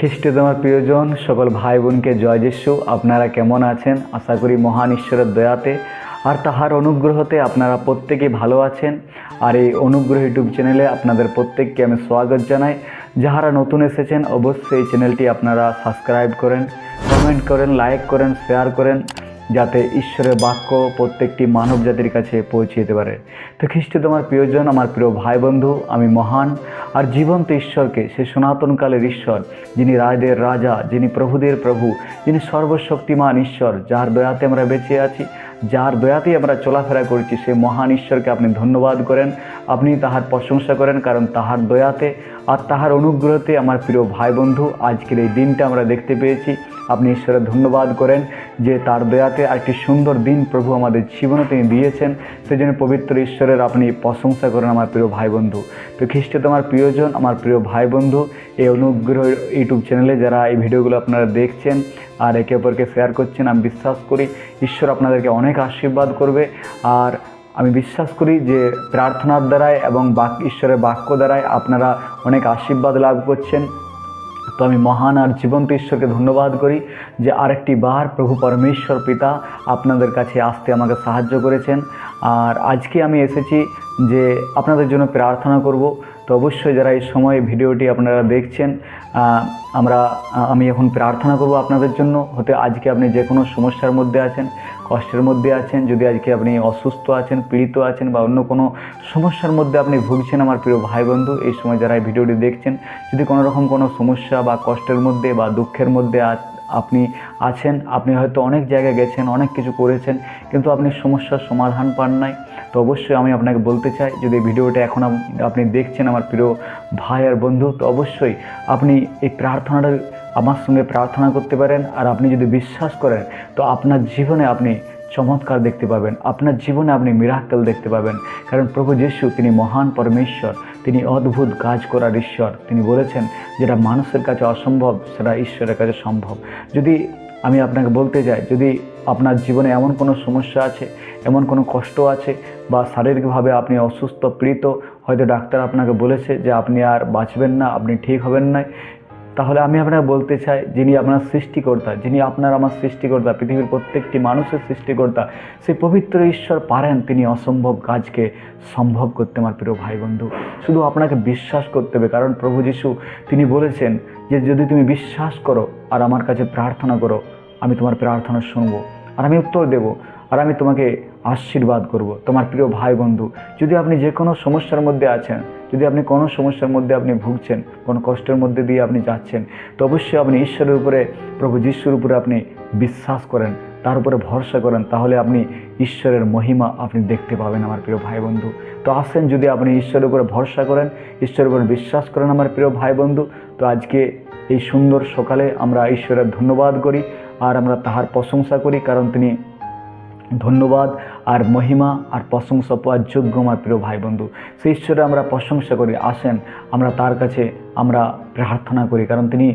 খ্রিস্টে তোমার প্রিয়জন, সকল ভাই বোনকে জয় যিশু। আপনারা কেমন আছেন? আশা করি মহান ঈশ্বরের দয়াতে আর তাহার অনুগ্রহতে আপনারা প্রত্যেকেই ভালো আছেন। আর এই অনুগ্রহ ইউটিউব চ্যানেলে আপনাদের প্রত্যেককে আমি স্বাগত জানাই। যাহারা নতুন এসেছেন, অবশ্যই এই চ্যানেলটি আপনারা সাবস্ক্রাইব করেন কমেন্ট করেন লাইক করেন শেয়ার করেন। যাতে ঈশ্বরের বাক্য প্রত্যেকটি মানব জাতির কাছে পৌঁছে যেতে পারে। তো খ্রিস্ট, তোমার প্রিয়জন, আমার প্রিয় ভাই বন্ধু আমি মহান আর জীবন্ত ঈশ্বরকে, সে সনাতনকালের ঈশ্বর, যিনি রায়দের রাজা, যিনি প্রভুদের প্রভু, যিনি সর্বশক্তিমান ঈশ্বর, যার দয়াতে আমরা বেঁচে আছি, যার দয়াতেই আমরা চলাফেরা করছি, সে মহান ঈশ্বরকে আপনি ধন্যবাদ করেন। আপনি তাহার প্রশংসা করেন, কারণ তাহার দয়াতে আর তাহার অনুগ্রহতে আমার প্রিয় ভাই বন্ধু আজকের এই দিনটা আমরা দেখতে পেয়েছি। আপনি ঈশ্বরের ধন্যবাদ করেন যে তার দয়াতে একটি সুন্দর দিন প্রভু আমাদের জীবনে তিনি দিয়েছেন। সেজন্য পবিত্র ঈশ্বরের আপনি প্রশংসা করেন আমার প্রিয় ভাই বন্ধু তো খ্রিস্ট তোমার প্রিয়জন, আমার প্রিয় ভাই বন্ধু এই অনুগ্রহ ইউটিউব চ্যানেলে যারা এই ভিডিওগুলো আপনারা দেখছেন আর একে অপরকে শেয়ার করছেন, আমি বিশ্বাস করি ঈশ্বর আপনাদেরকে অনেক আশীর্বাদ করবে। আর আমি বিশ্বাস করি যে প্রার্থনার দ্বারাই এবং বাক, ঈশ্বরের বাক্য দ্বারাই আপনারা অনেক আশীর্বাদ লাভ করছেন। তো আমি মহান আর জীবন্ত ঈশ্বরকে ধন্যবাদ করি যে আরেকটি বার প্রভু পরমেশ্বর পিতা আপনাদের কাছে আসতে আমাকে সাহায্য করেছেন। আর আজকে আমি এসেছি যে আপনাদের জন্য প্রার্থনা করব। তো অবশ্যই যারা এই সময় ভিডিওটি আপনারা দেখছেন আমরা আমি এখন প্রার্থনা করব আপনাদের জন্য। হতে আজকে আপনি যে কোনো সমস্যার মধ্যে আছেন, কষ্টের মধ্যে আছেন, যদি আজকে আপনি অসুস্থ আছেন, পীড়িত আছেন বা অন্য কোনো সমস্যার মধ্যে আপনি ভুগছেন আমার প্রিয় ভাই বন্ধু এই সময় যারা এই ভিডিওটি দেখছেন, যদি কোনো রকম কোনো সমস্যা বা কষ্টের মধ্যে বা দুঃখের মধ্যে আপনি আছেন, আপনি হয়তো অনেক জায়গায় গেছেন, অনেক কিছু করেছেন, কিন্তু আপনি সমস্যার সমাধান পান নাই। তো অবশ্যই আমি আপনাকে বলতে চাই, যদি ভিডিওটা এখন আপনি দেখছেন আমার প্রিয় ভাই আর বন্ধু, তো অবশ্যই আপনি এই প্রার্থনাটা আমার সঙ্গে প্রার্থনা করতে পারেন। আর আপনি যদি বিশ্বাস করেন, তো আপনার জীবনে আপনি চমৎকার দেখতে পাবেন। আপনার জীবনে আপনি মিরাক্কেল দেখতে পাবেন। কারণ প্রভু যিশু তিনি মহান পরমেশ্বর। তিনি অদ্ভুত কাজ করার ঈশ্বর। তিনি বলেছেন, যেটা মানুষের কাছে অসম্ভব, সেটা ঈশ্বরের কাছে সম্ভব। যদি আমি আপনাকে বলতে চাই যদি আপনার জীবনে এমন কোনো সমস্যা আছে, এমন কোনো কষ্ট আছে, বা শারীরিকভাবে আপনি অসুস্থ, পীড়িত, হয়তো ডাক্তার আপনাকে বলেছে যে, আপনি আর বাঁচবেন না, আপনি ঠিক হবেন না তাহলে আমি আপনাকে বলতে চাই, যিনি আপনার সৃষ্টিকর্তা, যিনি আপনার আমার সৃষ্টিকর্তা, পৃথিবীর প্রত্যেকটি মানুষের সৃষ্টিকর্তা, সেই পবিত্র ঈশ্বর পারেন তিনি অসম্ভব কাজকে সম্ভব করতে, আমার প্রিয় ভাই বন্ধু শুধু আপনাকে বিশ্বাস করতে হবে, কারণ প্রভু যিশু তিনি বলেছেন যে যদি তুমি বিশ্বাস করো আর আমার কাছে প্রার্থনা করো, আমি তোমার প্রার্থনা শুনব আর আমি উত্তর দেব আর আমি তোমাকে আশীর্বাদ করব। তোমার প্রিয় ভাই বন্ধু যদি আপনি যে কোনো সমস্যার মধ্যে আছেন যদি আপনি কোনো সমস্যার মধ্যে আপনি ভুগছেন, কোনো কষ্টের মধ্যে দিয়ে আপনি যাচ্ছেন, তো অবশ্যই আপনি ঈশ্বরের উপরে, প্রভু যিশুর উপরে আপনি বিশ্বাস করেন, তার উপরে ভরসা করেন, তাহলে আপনি ঈশ্বরের মহিমা আপনি দেখতে পাবেন আমার প্রিয় ভাই বন্ধু। তো আসেন, যদি আপনি ঈশ্বরের উপরে ভরসা করেন, ঈশ্বরের উপরে বিশ্বাস করেন আমার প্রিয় ভাই বন্ধু, তো আজকে এই সুন্দর সকালে আমরা ঈশ্বরের ধন্যবাদ করি, আর আমরা তাহার প্রশংসা করি, কারণ তিনি ধন্যবাদ আর মহিমা আর প্রশংসা পাওয়ার যোগ্য আমার প্রিয় ভাই বন্ধু সেই ঈশ্বরে আমরা প্রশংসা করি, আসেন, আমরা তার কাছে আমরা প্রার্থনা করি। কারণ তিনি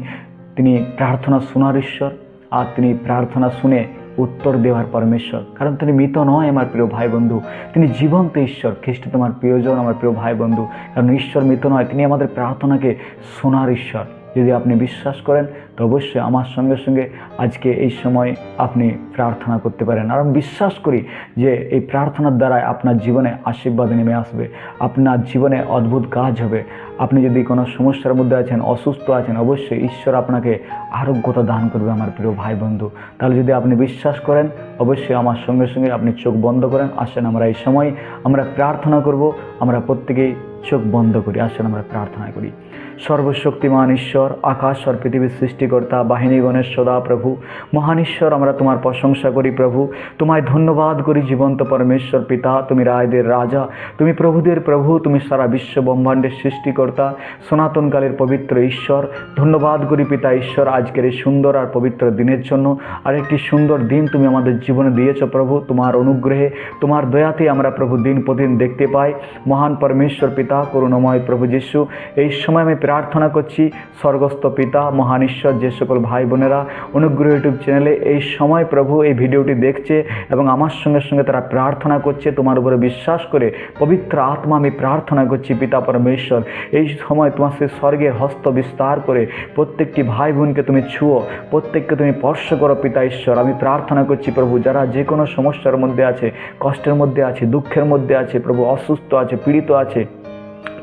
তিনি প্রার্থনা শোনার ঈশ্বর আর তিনি প্রার্থনা শুনে উত্তর দেওয়ার পরমেশ্বর। কারণ তিনি মৃত নয় আমার প্রিয় ভাই বন্ধু তিনি জীবন্ত ঈশ্বর, খ্রিস্ট তোমার প্রিয়জন আমার প্রিয় ভাই বন্ধু কারণ ঈশ্বর মৃত নয়, তিনি আমাদের প্রার্থনাকে শোনার ঈশ্বর। যদি আপনি বিশ্বাস করেন, তো অবশ্যই আমার সঙ্গে সঙ্গে আজকে এই সময় আপনি প্রার্থনা করতে পারেন। আর আমি বিশ্বাস করি যে এই প্রার্থনার দ্বারাই আপনার জীবনে আশীর্বাদ নেমে আসবে, আপনার জীবনে অদ্ভুত কাজ হবে। আপনি যদি কোনো সমস্যার মধ্যে আছেন, অসুস্থ আছেন, অবশ্যই ঈশ্বর আপনাকে আরোগ্যতা দান করবে আমার প্রিয় ভাই বন্ধু তাহলে যদি আপনি বিশ্বাস করেন, অবশ্যই আমার সঙ্গে সঙ্গে আপনি চোখ বন্ধ করেন। আসেন আমরা এই সময় আমরা প্রার্থনা করব, আমরা প্রত্যেকেই চোখ বন্ধ করি আসেন আমরা প্রার্থনা করি। সর্বশক্তিমান ঈশ্বর, আকাশ আর পৃথিবীর সৃষ্টিকর্তা বাহিনীগণের সদা, প্রভু। মহান ঈশ্বর, আমরা তোমার প্রশংসা করি প্রভু। তোমায় ধন্যবাদ করি জীবন্ত পরমেশ্বর পিতা, তুমি রায়দের রাজা। তুমি প্রভুদের প্রভু, তুমি সারা বিশ্ব ব্রহ্মাণ্ডের সৃষ্টিকর্তা সনাতনকালের পবিত্র ঈশ্বর। ধন্যবাদ করি পিতা ঈশ্বর, আজকের এই সুন্দর আর পবিত্র দিনের জন্য। আর একটি সুন্দর দিন তুমি আমাদের জীবনে দিয়েছ প্রভু, তোমার অনুগ্রহে, তোমার দয়াতে আমরা প্রভু দিন প্রতিদিন দেখতে পাই। মহান পরমেশ্বর পিতা পিতা, করুণাময় প্রভু যিশু। এই সময় আমি প্রার্থনা করছি, স্বর্গস্থ পিতা মহান ঈশ্বর যে সকল ভাই বোনেরা অনুগ্রহ ইউটিউব চ্যানেলে এই সময় প্রভু এই ভিডিওটি দেখছে এবং আমার সঙ্গে সঙ্গে তারা প্রার্থনা করছে, তোমার উপরে বিশ্বাস করে পবিত্র আত্মা আমি প্রার্থনা করছি পিতা পরমেশ্বর। এই সময় তোমার সেই স্বর্গের হস্ত বিস্তার করে প্রত্যেকটি ভাই বোনকে তুমি ছুঁয়ো, প্রত্যেককে তুমি স্পর্শ করো পিতা ঈশ্বর। আমি প্রার্থনা করছি প্রভু, যারা যে কোনো সমস্যার মধ্যে আছে, কষ্টের মধ্যে আছে, দুঃখের মধ্যে আছে, প্রভু অসুস্থ আছে, পীড়িত আছে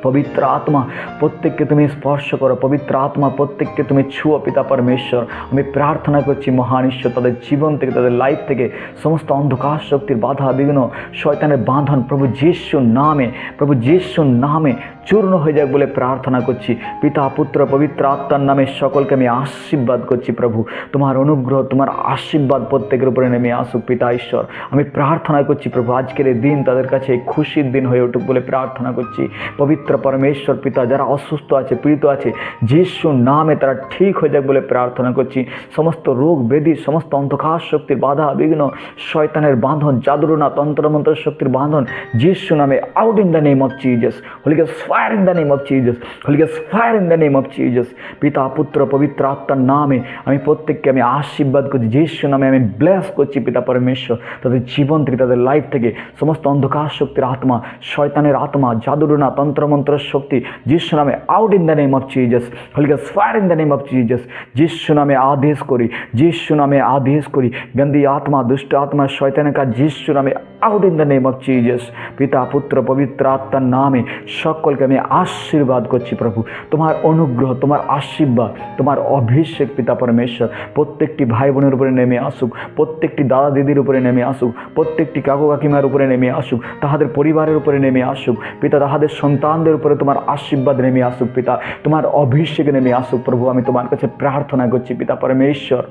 পবিত্র আত্মা প্রত্যেককে তুমি স্পর্শ করো। পবিত্র আত্মা প্রত্যেককে তুমি ছুঁয়ো, পিতা পরমেশ্বর। আমি প্রার্থনা করছি, মহান ঈশ্বর, তাদের জীবন থেকে, তাদের লাইফ থেকে সমস্ত অন্ধকার শক্তির বাধা বিঘ্ন, শয়তানের বাঁধন প্রভু যিশুর নামে, প্রভু যিশুর নামে চূর্ণ হয়ে যাক বলে প্রার্থনা করছি। পিতা, পুত্র, পবিত্র আত্মার নামে সকলকে আমি আশীর্বাদ করছি প্রভু। তোমার অনুগ্রহ, তোমার আশীর্বাদ প্রত্যেকের উপরে নেমে আসুক পিতা ঈশ্বর। আমি প্রার্থনা করছি প্রভু, আজকের এই দিন তাদের কাছে খুশির দিন হয়ে উঠুক বলে প্রার্থনা করছি। পবিত্র পরমেশ্বর পিতা, যারা অসুস্থ আছে, পীড়িত আছে যিশুর নামে তারা ঠিক হয়ে যাক বলে প্রার্থনা করছি। সমস্ত রোগ, ব্যাধি, সমস্ত অন্ধকার শক্তির বাধা, বিঘ্ন, শয়তানের বাঁধন, জাদুরনা, তন্ত্রমন্ত্র শক্তির বাঁধন, যিশু নামে out in the name of Jesus holy fire in the name of Jesus holy guess fire in the name of Jesus পিতা পুত্র পবিত্র আত্মার নামে আমি প্রত্যেককে, আমি আশীর্বাদ করছি যিশু নামে আমি ব্লেস করছি, পিতা পরমেশ্বর। তাদের জীবন থেকে, তাদের লাইফ থেকে, সমস্ত অন্ধকার শক্তির আত্মা, শয়তানের আত্মা জাদুরনা তন্ত্রমন্ত্র শক্তি যিশু নামে out in the name of Jesus holy guess fire in the name of Jesus যিশু নামে আদেশ করি যিশু নামে আদেশ করি। গন্দি আত্মা, দুষ্ট আত্মা, শয়তানের কাজ যিশু নামে out in the name of Jesus পিতা, পুত্র, পবিত্র আত্মার নামে সকলকে আমি আশীর্বাদ করছি প্রভু। তোমার অনুগ্রহ, তোমার আশীর্বাদ, তোমার অভিষেক পিতা পরমেশ্বর। প্রত্যেকটি ভাই বোনের উপরে নেমে আসুক, প্রত্যেকটি দাদা দিদির উপরে নেমে আসুক, প্রত্যেকটি কাকু কাকিমার উপরে নেমে আসুক, তাহাদের পরিবারের উপরে নেমে আসুক। পিতা, তাহাদের সন্তানদের উপরে তোমার আশীর্বাদ নেমে আসুক পিতা। তোমার অভিষেক নেমে আসুক প্রভু, আমি তোমার কাছে প্রার্থনা করছি পিতা পরমেশ্বর।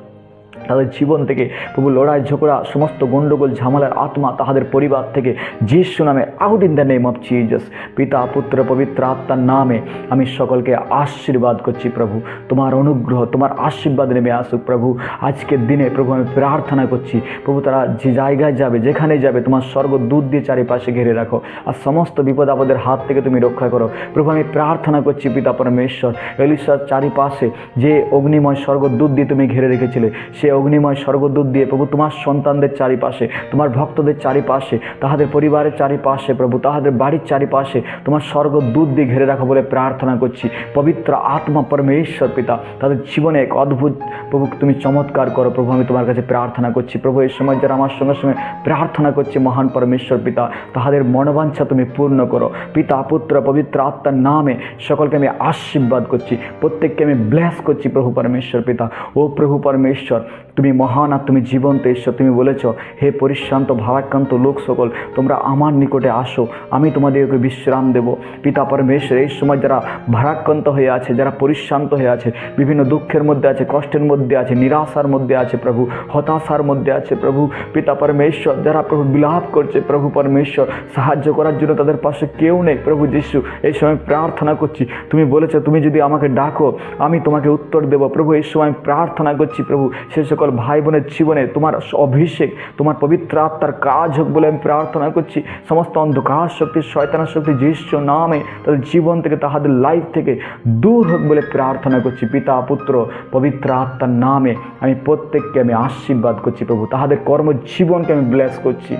তাদের জীবন থেকে প্রভু লড়াই, ঝগড়া, সমস্ত গণ্ডগোল ঝামেলার আত্মা তাহাদের পরিবার থেকে যিশু নামে out in the name of Jesus পিতা, পুত্র, পবিত্র আত্মার নামে আমি সকলকে আশীর্বাদ করছি প্রভু। তোমার অনুগ্রহ, তোমার আশীর্বাদ নেমে আসুক প্রভু। আজকের দিনে প্রভু আমি প্রার্থনা করছি, প্রভু তারা যে জায়গায় যাবে, যেখানে যাবে, তোমার স্বর্গ দুধ দিয়ে চারিপাশে ঘিরে রাখো। আর সমস্ত বিপদ আপদের হাত থেকে তুমি রক্ষা করো। প্রভু আমি প্রার্থনা করছি পিতা পরমেশ্বর এলিসার চারিপাশে যে অগ্নিময় স্বর্গ দুধ দিয়ে তুমি ঘিরে রেখেছিলে, সে অগ্নিময় স্বর্গদূত দিয়ে প্রভু, তোমার সন্তানদের চারিপাশে, তোমার ভক্তদের চারিপাশে, তাহাদের পরিবারের চারিপাশে, প্রভু, তাহাদের বাড়ির চারিপাশে, তোমার স্বর্গদূত দিয়ে ঘিরে রাখো বলে প্রার্থনা করছি। পবিত্র আত্মা পরমেশ্বর পিতা, তাদের জীবনে এক অদ্ভুত, প্রভু, তুমি চমৎকার করো। প্রভু, আমি তোমার কাছে প্রার্থনা করছি। প্রভু, এই সময় যারা আমার সঙ্গে সঙ্গে প্রার্থনা করছে, মহান পরমেশ্বর পিতা, তাহাদের মনোবাঞ্ছা তুমি পূর্ণ করো। পিতা, পুত্র, পবিত্র আত্মার নামে সকলকে আমি আশীর্বাদ করছি। প্রত্যেককে আমি ব্লেস করছি প্রভু পরমেশ্বর পিতা। ও প্রভু পরমেশ্বর তুমি মহান আর তুমি জীবন্ত ঈশ্বর, তুমি বলেছ, হে পরিশ্রান্ত, ভারাক্রান্ত লোক সকল, তোমরা আমার নিকটে আসো, আমি তোমাদেরকে বিশ্রাম দেব। পিতা পরমেশ্বর, এই সময় যারা ভারাক্রান্ত হয়ে আছে, যারা পরিশ্রান্ত হয়ে আছে, বিভিন্ন দুঃখের মধ্যে আছে, কষ্টের মধ্যে আছে, নিরাশার মধ্যে আছে প্রভু, হতাশার মধ্যে আছে প্রভু, পিতা পরমেশ্বর, যারা প্রভু বিলাপ করছে, প্রভু পরমেশ্বর, সাহায্য করার জন্য তাদের পাশে কেউ নেই, প্রভু যিশু, এই সময় প্রার্থনা করছি, তুমি বলেছ, তুমি যদি আমাকে ডাকো, আমি তোমাকে উত্তর দেব। প্রভু, এই সময় প্রার্থনা করছি, প্রভু, সে সকল ভাই বোনের জীবনে তোমার অভিষেক, তোমার পবিত্র আত্মার কাজ হোক বলে আমি প্রার্থনা করছি। সমস্ত অন্ধকার শক্তি শয়তানা শক্তি যীশ্ব নামে তাদের জীবন থেকে, তাহাদের লাইফ থেকে দূর হোক বলে প্রার্থনা করছি। পিতা, পুত্র, পবিত্র আত্মার নামে আমি প্রত্যেককে আমি আশীর্বাদ করছি প্রভু। তাহাদের কর্মজীবনকে আমি ব্লেস করছি।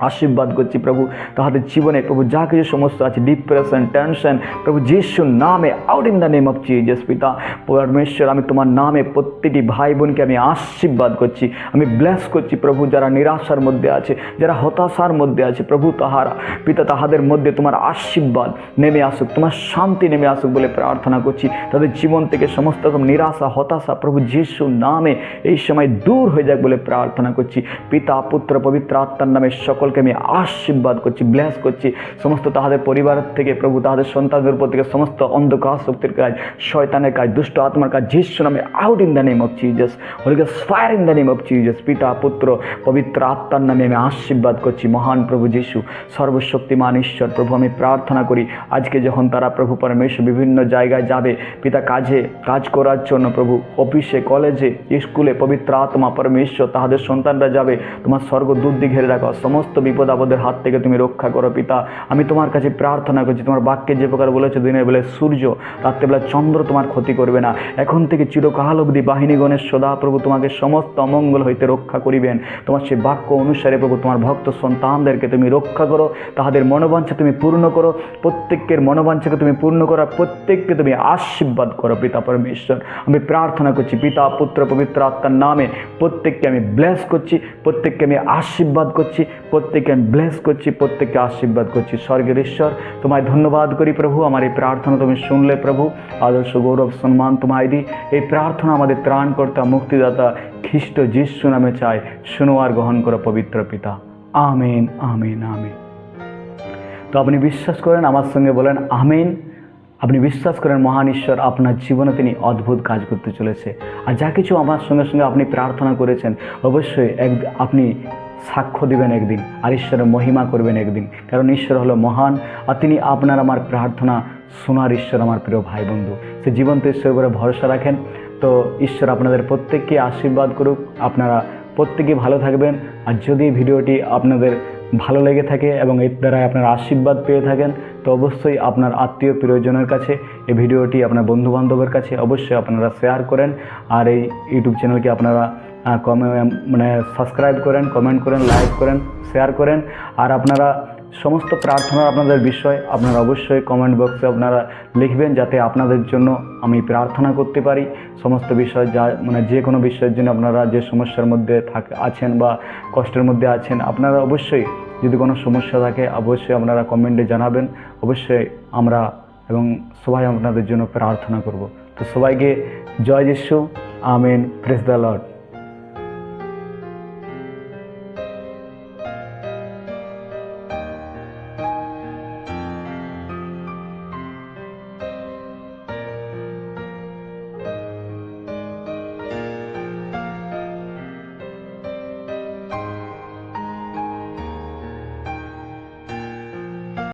আশীর্বাদ করছি প্রভু। তাহাদের জীবনে প্রভু যা কিছু সমস্যা আছে ডিপ্রেশন টেনশন প্রভু যিশুর নামে out in the name of Jesus পিতা, পরমেশ্বর, আমি তোমার নামে প্রত্যেকটি ভাই বোনকে আমি আশীর্বাদ করছি। আমি ব্লেস করছি প্রভু যারা নিরাশার মধ্যে আছে, যারা হতাশার মধ্যে আছে, প্রভু তাহারা। পিতা, তাহাদের মধ্যে তোমার আশীর্বাদ নেমে আসুক, তোমার শান্তি নেমে আসুক বলে প্রার্থনা করছি। তাদের জীবন থেকে সমস্ত রকম নিরাশা, হতাশা প্রভু যিশুর নামে এই সময় দূর হয়ে যাক বলে প্রার্থনা করছি। পিতা, পুত্র, পবিত্র আত্মার নামে সকলকে আমি আশীর্বাদ করছি ব্লেস করছি। সমস্ত তাহাদের পরিবারের থেকে প্রভু, তাহাদের সন্তানদের উপর থেকে সমস্ত অন্ধকার শক্তির কাজ, শয়তানের কাজ, দুষ্ট আত্মার কাজ, যিশু নামে out in the name of Jesus হলিগাস fire in the name of Jesus পিতা, পুত্র, পবিত্র আত্মার নামে আমি আশীর্বাদ করছি, মহান প্রভু যিশু, সর্বশক্তিমান ঈশ্বর, প্রভু আমি প্রার্থনা করি, আজকে যখন তারা প্রভু পরমেশ্বর বিভিন্ন জায়গায় যাবে, পিতা কাজে, কাজ করার জন্য প্রভু, অফিসে, কলেজে, স্কুলে পবিত্র আত্মা, পরমেশ্বর, তাহাদের সন্তানরা যাবে, তোমার স্বর্গ দিয়ে ঘিরে রাখো, সমস্ত সমস্ত বিপদ আপদের হাত থেকে তুমি রক্ষা করো, পিতা। আমি তোমার কাছে প্রার্থনা করছি, তোমার বাক্যে যে প্রকার বলেছ, দিনের বেলায় সূর্য রাত্রেবেলা চন্দ্র তোমার ক্ষতি করবে না। এখন থেকে চিরকাল অবধি বাহিনীগণের সদা প্রভু তোমাকে সমস্ত অমঙ্গল হইতে রক্ষা করিবেন। তোমার সেই বাক্য অনুসারে প্রভু তোমার ভক্ত সন্তানদেরকে তুমি রক্ষা করো, তাহাদের মনোবাঞ্ছা তুমি পূর্ণ করো, প্রত্যেকের মনোবাঞ্ছাকে তুমি পূর্ণ করো, প্রত্যেককে তুমি আশীর্বাদ করো, পিতা পরমেশ্বর। আমি প্রার্থনা করছি, পিতা, পুত্র, পবিত্র আত্মার নামে প্রত্যেককে আমি ব্লেস করছি, প্রত্যেককে আমি আশীর্বাদ করছি প্রত্যেককে আমি ব্লেস করছি, প্রত্যেককে আশীর্বাদ করছি। স্বর্গের ঈশ্বর, তোমায় ধন্যবাদ করি প্রভু। আমার এই প্রার্থনা তুমি শুনলে প্রভু। আদর্শ গৌরব সম্মান তোমায় দিই। এই প্রার্থনা আমাদের ত্রাণকর্তা, মুক্তিদাতা খ্রিস্ট যিশু নামে চাই। শুনো আর গ্রহণ করো পবিত্র পিতা। Amen amen amen. তো আপনি বিশ্বাস করেন, আমার সঙ্গে বলেন, আমেন। আপনি বিশ্বাস করেন, মহান ঈশ্বর, আপনার জীবনে তিনি অদ্ভুত কাজ করতে চলেছে। আর যা কিছু আমার সঙ্গে সঙ্গে আপনি প্রার্থনা করেছেন, অবশ্যই এক আপনি সাক্ষ্য দিবেন একদিন আর ঈশ্বরের মহিমা করবেন একদিন। কারণ ঈশ্বর হলো মহান আর তিনি আপনার আমার প্রার্থনা শোনার ঈশ্বর আমার প্রিয় ভাই বন্ধু সে জীবন্ত ঈশ্বরের উপরে ভরসা রাখেন। তো ঈশ্বর আপনাদের প্রত্যেককে আশীর্বাদ করুক। আপনারা প্রত্যেকে ভালো থাকবেন। আর যদি ভিডিওটি আপনাদের ভালো লেগে থাকে এবং এর দ্বারাই আপনারা আশীর্বাদ পেয়ে থাকেন, তো অবশ্যই আপনার আত্মীয় প্রিয়জনের কাছে এই ভিডিওটি আপনার বন্ধুবান্ধবের কাছে অবশ্যই আপনারা শেয়ার করেন। আর এই ইউটিউব চ্যানেলকে আপনারা মানে সাবস্ক্রাইব করেন কমেন্ট করেন লাইক করেন শেয়ার করেন। আর আপনারা সমস্ত প্রার্থনা আপনাদের বিষয়, আপনারা অবশ্যই কমেন্ট বক্সে আপনারা লিখবেন যাতে আপনাদের জন্য আমি প্রার্থনা করতে পারি। সমস্ত বিষয় যা মানে যে কোনো বিষয়ের জন্য আপনারা যে সমস্যার মধ্যে থাক, আছেন বা কষ্টের মধ্যে আছেন, আপনারা অবশ্যই যদি কোনো সমস্যা থাকে, অবশ্যই আপনারা কমেন্টে জানাবেন। অবশ্যই আমরা এবং সবাই আপনাদের জন্য প্রার্থনা করব। তো সবাইকে জয় যিশু, আমেন প্রেস দ্য লর্ড